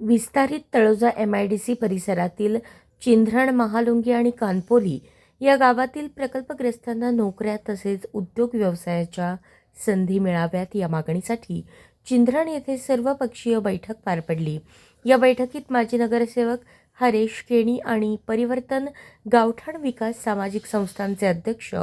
विस्तारित Taloja M I D C परिसरातील चिंध्रण महालुंगी आणि कानपोली या गावातील प्रकल्पग्रस्तांना नोकऱ्या तसेच उद्योग व्यवसायाच्या संधी मिळाव्यात. या मागणीसाठी चिंध्रण येथे सर्वपक्षीय बैठक पार पडली. या बैठकीत माजी नगरसेवक हरेश केणी आणि परिवर्तन गावठाण विकास सामाजिक संस्थांचे अध्यक्ष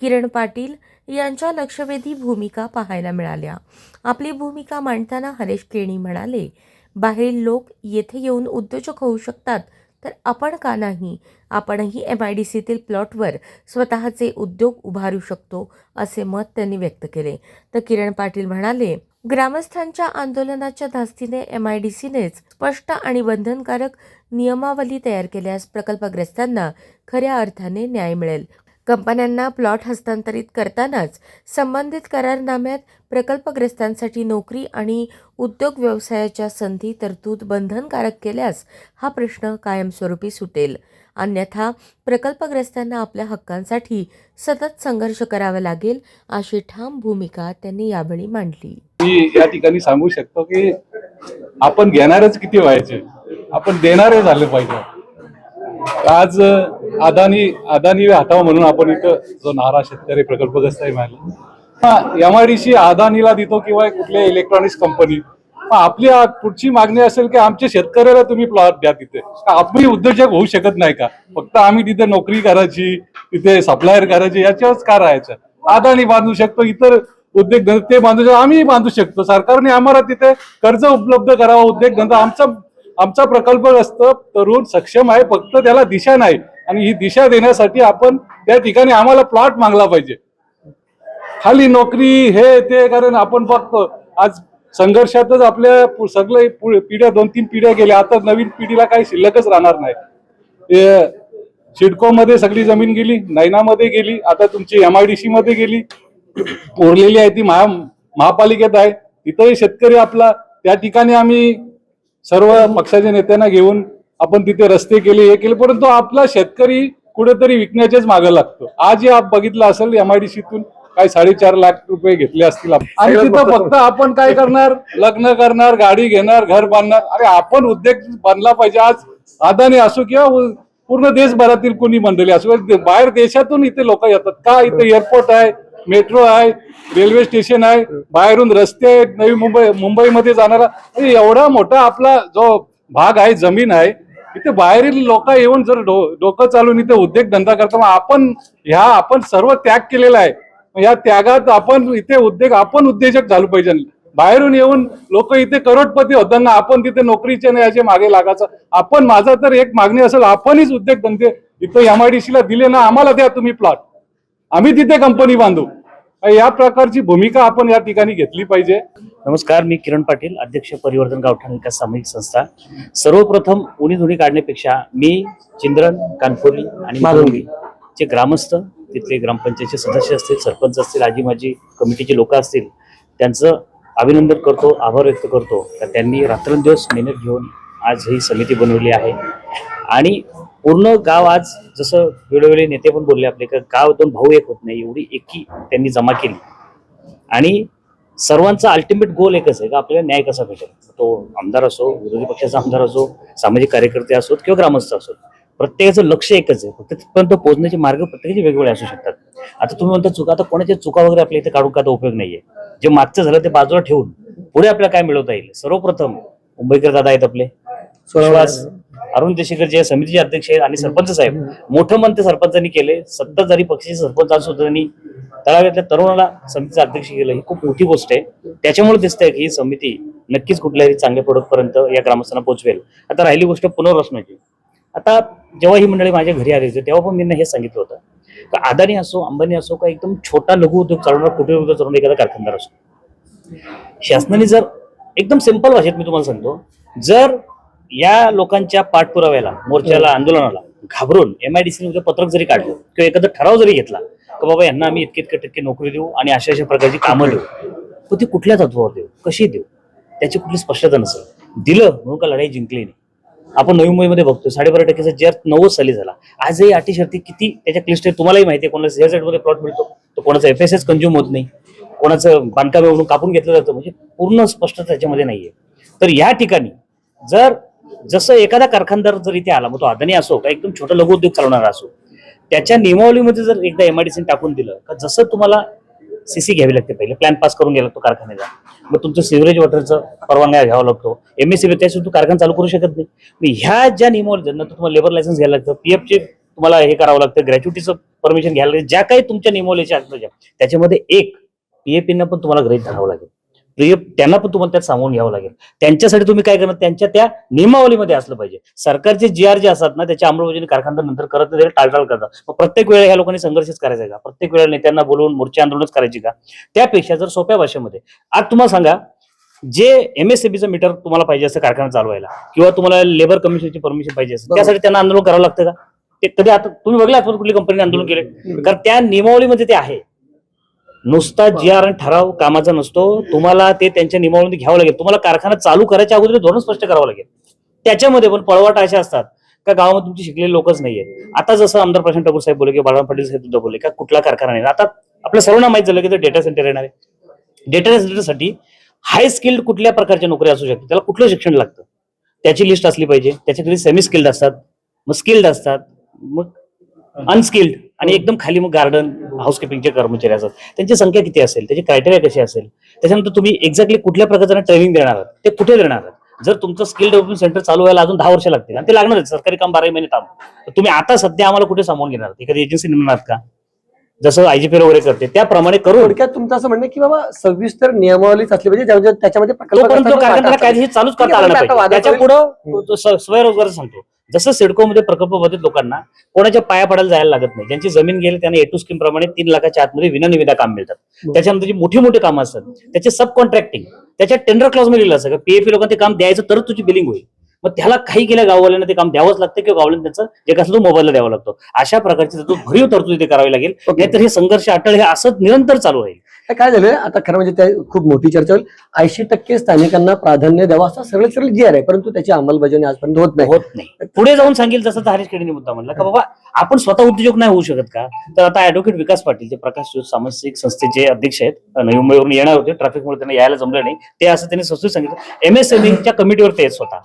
किरण पाटील यांच्या लक्षवेधी भूमिका पाहायला मिळाल्या. आपली भूमिका मांडताना हरेश केणी म्हणाले बाहेर लोक येथे येऊन उद्योजक होऊ शकतात तर आपण का नाही? आपणही एम आय डी सीतील प्लॉटवर स्वतःचे उद्योग उभारू शकतो असे मत त्यांनी व्यक्त केले. तर किरण पाटील म्हणाले ग्रामस्थांच्या आंदोलनाच्या धास्तीने एम आय डी सीनेच स्पष्ट आणि बंधनकारक नियमावली तयार केल्यास प्रकल्पग्रस्तांना खऱ्या अर्थाने न्याय मिळेल. कंपन्यांना प्लॉट हस्तांतरित करतानाच संबंधित करारनाम्यात प्रकल्पग्रस्तांसाठी नोकरी आणि उद्योग व्यवसायाच्या संधी तरतूद बंधनकारक केल्यास हा प्रश्न कायमस्वरूपी सुटेल. अन्यथा प्रकल्पग्रस्तांना आपल्या हक्कांसाठी सतत संघर्ष करावा लागेल अशी ठाम भूमिका त्यांनी यावेळी मांडली. मी या ठिकाणी सांगू शकतो की आपण घेणारच किती व्हायचे? आपण देणारे झाले पाहिजे. आज अदानी अदानी हटावा म्हणून आपण इथं जो नारा शेतकरी प्रकल्पग्रस्त आहे मिळाला हा एम आय डी सी अदानीला देतो किंवा कुठल्या इलेक्ट्रॉनिक्स कंपनी आपली पुढची मागणी असेल की आमच्या शेतकऱ्याला तुम्ही प्लॉट द्या तिथे. का आपली उद्योजक होऊ शकत नाही का? फक्त आम्ही तिथे नोकरी करायची तिथे सप्लायर करायची याच्यावरच का राहायचं? अदानी बांधू शकतो इतर उद्योग ते बांधू शकतो आम्ही बांधू शकतो. सरकारने आम्हाला तिथे कर्ज उपलब्ध करावं उद्योग आमचा आमचा प्रकल्प असतं तरुण सक्षम आहे फक्त त्याला दिशा नाही. आणि ही दिशा देण्यासाठी आपण त्या ठिकाणी आम्हाला प्लॉट मागला पाहिजे. खाली नोकरी हे ते कारण आपण बघतो आज संघर्षातच आपल्या पु- सगळे पिढ्या दोन तीन पिढ्या गेल्या. आता नवीन पिढीला काही शिल्लकच राहणार नाही. ते सिडको मध्ये सगळी जमीन गेली नैनामध्ये गेली आता तुमची एम आय डी सी मध्ये गेली. उरलेली आहे ती महा महापालिकेत आहे. तिथंही शेतकरी आपला त्या ठिकाणी आम्ही सर्व पक्षाच्या नेत्यांना घेऊन आपण तिथे रस्ते केले हे केले परंतु आपला शेतकरी कुठेतरी विकण्याचेच मागे लागतो. आजही आप बघितलं असेल एमआयडीसीतून काय साडेचार लाख रुपये घेतले असतील आपण. आणि तिथं फक्त आपण काय करणार? लग्न करणार गाडी घेणार घर बांधणार. अरे आपण उद्योग बांधला पाहिजे. आज अदानी असो किंवा पूर्ण देशभरातील कोणी मंडळी असो बाहेर देशातून इथे लोक येतात. का इथे एअरपोर्ट आहे मेट्रो आहे रेल्वे स्टेशन आहे बाहेरून रस्ते आहेत नवी मुंबई मुंबईमध्ये जाणारा. म्हणजे एवढा मोठा आपला जो भाग आहे जमीन आहे इथे बाहेरील लोक येऊन जर डोकं चालून इथे उद्योग धंदा करता आपण ह्या आपण सर्व त्याग केलेला आहे. या त्यागात आपण इथे उद्योग आपण उद्योजक झालो पाहिजे. बाहेरून येऊन लोक इथे करोडपती होताना आपण तिथे नोकरीचे नाही याचे मागे लागायचं. आपण माझा तर एक मागणी असेल आपणच उद्योग धंदे इथं एमआयडीसी ला दिले ना आम्हाला द्या तुम्ही प्लॉट आम्ही तिथे कंपनी बांधू. या प्रकारची भूमिका आपण या ठिकाणी घेतली पाहिजे. नमस्कार मी किरण पाटील अध्यक्ष परिवर्तन गावठाण विकास सामाजिक संस्था. सर्वप्रथम उणी धुणी काढण्यापेक्षा मी चिंद्रन कानफोली आणि मालुंगी चे ग्रामस्थ तिथले ग्रामपंचायतचे सदस्य असतील सरपंच असतील आजी माजी कमिटीचे लोक असतील त्यांचं अभिनंदन करतो आभार व्यक्त करतो. का त्यांनी रात्रंदिवस मेहनत घेऊन आज ही समिती बनवली आहे. आणि पूर्ण गाव आज जसं वेळोवेळी नेते पण बोलले आपले का गाव दोन भाऊ एक होत नाही एवढी एकी त्यांनी जमा केली. आणि सर्वांचा अल्टिमेट गोल एकच आहे का आपल्याला न्याय कसा भेटेल? तो आमदार असो विरोधी पक्षाचा आमदार असो सामाजिक कार्यकर्ते असोत किंवा ग्रामस्थ असोत प्रत्येकाचं लक्ष एकच आहे. फक्त तिथपर्यंत पोहोचण्याचे मार्ग प्रत्येकाचे वेगवेगळे असू शकतात. आता तुम्ही म्हणता चुका आता कोणाच्या चुका वगैरे आपल्या इथे काढून का आता उपयोग नाहीये. जे मागचं झालं ते बाजूला ठेवून पुढे आपल्याला काय मिळवता येईल? सर्वप्रथम मुंबईकर दादा आहेत आपले. सुहास अरुण देशेकर जे समितीचे अध्यक्ष आहेत आणि सरपंच साहेब मोठं मन ते सरपंचांनी केले सत्तर जरी पक्षाचे सरपंच असून त्यांनी तळाव्यातल्या तरुणाला समितीचं अध्यक्ष केलं ही खूप मोठी गोष्ट आहे. त्याच्यामुळे दिसतंय की ही समिती नक्कीच कुठल्याही चांगल्या प्रोडक्ट पर्यंत या ग्रामस्थांना पोहोचवेल. आता राहिली गोष्ट पुनर्वसनाची. आता जेव्हा ही मंडळी माझ्या घरी आली होती तेव्हा पण मी हे सांगितलं होतं का अदानी असो अंबानी असो का एकदम छोटा लघु उद्योग चालवणार कुटीर उद्योग चालवणार एखादा कारखानदार असो. शासनाने जर एकदम सिंपल भाषेत मी तुम्हाला सांगतो जर या लोकांच्या पाठपुराव्याला मोर्चाला आंदोलनाला घाबरून एमआयडीसी उद्या पत्रक जरी काढलं किंवा एखादा ठराव जरी घेतला की बाबा यांना आम्ही इतके इतके टक्के नोकरी देऊ आणि अशा अशा प्रकारची कामं देऊ पण ती कुठल्या तत्वावर देऊ कशी देऊ त्याची कुठली स्पष्टता नसेल. दिलं म्हणून का लढाई जिंकली नाही? आपण नवी मुंबईमध्ये बघतो साडेबारा टक्क्याचा जर नव्वद साली झाला आजही अटी शर्ती किती त्याच्या क्लिष्ट आहेत तुम्हालाही माहिती आहे कोणाला मध्ये प्लॉट मिळतो तो कोणाचा एफ एस एस कन्झ्युम होत नाही कोणाचं बांधकाम म्हणून कापून घेतलं जातं म्हणजे पूर्ण स्पष्ट त्याच्यामध्ये नाहीये. तर या ठिकाणी जर जसं एखादा कारखानदार जर इथे आला मग तो अदानी असो का एकदम छोटा लघु उद्योग चालवणारा असो त्याच्या नियमावलीमध्ये जर एकदा एमआयडीसी टाकून दिलं का जसं तुम्हाला सीसी घ्यावी लागते पहिले प्लॅन पास करून घ्यायला तो कारखान्याचा मग तुमचं सिवरेज वॉटरचं परवानगा घ्यावा लागतो एम एस त्याशिवाय तू कारखाना चालू करू शकत नाही. मग ह्या ज्या नियमावली तुम्हाला लेबर लायसन्स घ्यायला लागतं पीएफ चे तुम्हाला हे करावं लागतं ग्रॅच्युटीचं परमिशन घ्यायला लागतं ज्या काही तुमच्या नियमावलीच्या असतात त्याच्यामध्ये एक पीएफईना पण तुम्हाला गृहित धरावं लागेल. पीएफ त्यांना पण तुम्हाला त्यात सामावून घ्यावं लागेल. त्यांच्यासाठी तुम्ही काय करणार? त्यांच्या त्या नियमावलीमध्ये असलं पाहिजे. सरकारचे जी आर जे असतात ना त्याच्या अंमलबजावणी कारखानदार नंतर करत नाही टाळटाळ करतात. मग प्रत्येक वेळेला ह्या लोकांनी संघर्षच करायचा का? प्रत्येक वेळेला नेत्यांना बोलवून मोर्चे आंदोलनच करायची का? त्यापेक्षा जर सोप्या भाषेमध्ये आज तुम्हाला सांगा जे एमएससीबीचं मीटर तुम्हाला पाहिजे असं कारखाना चालवायला किंवा तुम्हाला लेबर कमिशनची परमिशन पाहिजे असेल त्यासाठी त्यांना आंदोलन करावं लागतं का? ते कधी आता तुम्ही बघला कुठली कंपनीने आंदोलन केले? कारण त्या नियमावलीमध्ये ते आहे. नुसता जी आर आणि ठराव कामाचा नसतो. तुम्हाला ते त्यांच्या नियमावलीमध्ये घ्यावं लागेल. तुम्हाला कारखाना चालू करायच्या अगोदर धोरण स्पष्ट करावं लागेल. त्याच्यामध्ये पण पळवाटा अशा असतात का गावामध्ये तुमची शिकलेले लोकच नाहीये आता जसं आमदार प्रशांत ठाकूर साहेब बोलले की बाळाराम पाटील साहेब सुद्धा बोलले का कुठला कारखाना नाही. आता आपल्या सर्वांना माहीत झालं की ते डेटा सेंटर येणार आहे. डेटा सेंटरसाठी हाय स्किल्ड कुठल्या प्रकारच्या नोकरी असू शकते त्याला कुठलं शिक्षण लागतं? त्याची लिस्ट असली पाहिजे. त्याच्याकडे सेमी स्किल्ड असतात. मग स्किल्ड असतात. मग अनस्किल्ड आणि एकदम खाली मग गार्डन हाऊसकीपिंगचे कर्मचारी असतात. त्यांची संख्या किती असेल? त्याची क्रायटेरिया कशी असेल? त्याच्यानंतर तुम्ही एक्झॅक्टली कुठल्या प्रकारचं ट्रेनिंग देणार आहात? ते कुठे देणार आहात? जर तुमचं स्किल डेव्हलपमेंट सेंटर चालू व्हायला अजून दहा वर्ष लागतील आणि ते लागणार सरकारी काम बारा महिने थांब तुम्ही आता सध्या आम्हाला कुठे सामावून घेणार एखादी एजन्सी नेमणार का? जसं आयजीपी वगैरे करते त्याप्रमाणे करून. थोडक्यात तुमचं असं म्हणणं की बाबा सविस्तर नियमावलीच असली पाहिजे त्याच्यामध्ये प्रकल्प तोपर्यंत तो करताना कारखाना टाका कायदेशीर चालूच ठीक करता आला नाही पाहिजे. त्याच्या पुढं स्वयंरोजगार सांगतो. जसं सिडकोमध्ये प्रकल्प बाधित लोकांना कोणाच्या पाया पडायला जायला लागत नाही. ज्यांची जमीन गेली त्यांना एटू स्कीम प्रमाणे तीन लाखाच्या आतमध्ये विनानिविदा काम मिळतात. त्याच्यानंतर जी मोठी मोठी कामं असतात त्याचे सब कॉन्ट्रॅक्टिंग त्याच्या टेंडर क्लॉजमध्ये लिहिलं असं पीएफई लोकांना ते काम द्यायचं तरच तुझी बिलिंग होईल. मग त्याला काही केल्या गाववाल्यांना ते काम द्यावंच लागतं किंवा गाववाल्यांना त्याचं जे कसं तो मोबाईलला द्यावा लागतो. अशा प्रकारची भरीव तरतूद इथे करावी लागेल. नाहीतर हे संघर्ष अटळ हे असंच निरंतर चालू राहील. काय झालंय आता खरं म्हणजे त्या खूप मोठी चर्चा होईल. ऐंशी टक्के स्थानिकांना प्राधान्य द्यावा असा सरळ सरळ जी आहे परंतु त्याची अंमलबजावणी आजपर्यंत होत नाही. होत नाही. पुढे जाऊन सांगेल जसं हरीश खेडेने मुद्दा म्हणला का बाबा आपण स्वतः उद्योजक नाही होऊ शकत का? तर आता ऍडव्होकेट विकास पाटील जे प्रकाश सामाजिक संस्थेचे अध्यक्ष आहेत नवी मुंबईवरून येणार होते. ट्रॅफिकमुळे त्यांना यायला जमलं नाही. ते असं त्यांनी ससून सांगितलं. एमएसएमईच्या कमिटीवर ते स्वतः.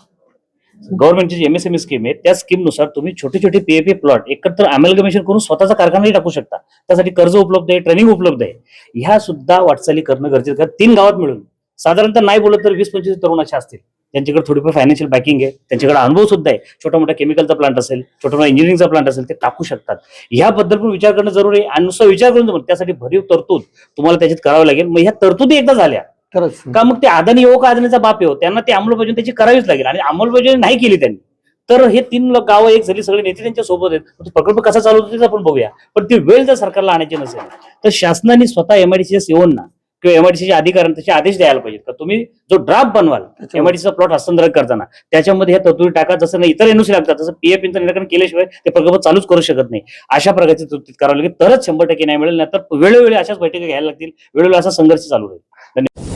गव्हर्नमेंटची जी एमएसएमई स्कीम आहे त्या स्कीमनुसार तुम्ही छोटे छोटे पीएपी प्लॉट एकत्र अमेलगमेशन करून स्वतःचा कारखानाही टाकू शकता. त्यासाठी कर्ज उपलब्ध आहे ट्रेनिंग उपलब्ध आहे. ह्या सुद्धा वाटचाली करणं गरजेचं कारण तीन गावात मिळून साधारणतः नाही बोलत तर वीस पंचवीस तरुण असे असतील. त्यांच्याकडे थोडीफार फायनान्शियल बॅकिंग आहे. त्यांच्याकडे अनुभव सुद्धा आहे. छोटा मोठा केमिकलचा प्लांट असेल छोटा मोठा इंजिनिअरिंगचा प्लांट असेल ते टाकू शकतात. याबद्दल पण विचार करणं जरुरी आहे. आणि नुसता विचार करून त्यासाठी भरीव तरतूद तुम्हाला त्याच्यात करावं लागेल. मग ह्या तरतुदी एकदा झाल्या खरंच. का मग ते अदानी येऊ का अदानीचा बाप येऊ त्यांना ती अंमलबजावणी त्याची करावीच लागेल. आणि अंमलबजावणी नाही केली त्यांनी. तर हे तीन गावं एक झाली सगळे नेते त्यांच्यासोबत आहेत. प्रकल्प कसा चालू होतो ते आपण बघूया. पण ती वेळ जर सरकारला आणायची नसेल तर शासनाने स्वतः एमआयडीसीच्या सीओना किंवा एमआयडीसीच्या अधिकाऱ्यांना तसे आदेश द्यायला पाहिजेत. का तुम्ही जो ड्राफ्ट बनवाल एमआयडीसीचा प्लॉट हस्तांतरण करताना त्याच्यामध्ये ह्या तरतुदी टाका. जसं नाही इतर एनओसी लागतात तसं पीएफचं निराकरण केल्याशिवाय ते प्रकल्प चालूच करू शकत नाही. अशा प्रकारची तरतूद करावी लागेल. तरच शंभर टक्के नाही मिळेल नाही तर वेळोवेळी अशाच बैठका घ्यायला लागतील. वेळोवेळी असा संघर्ष चालू राहील. धन्यवाद.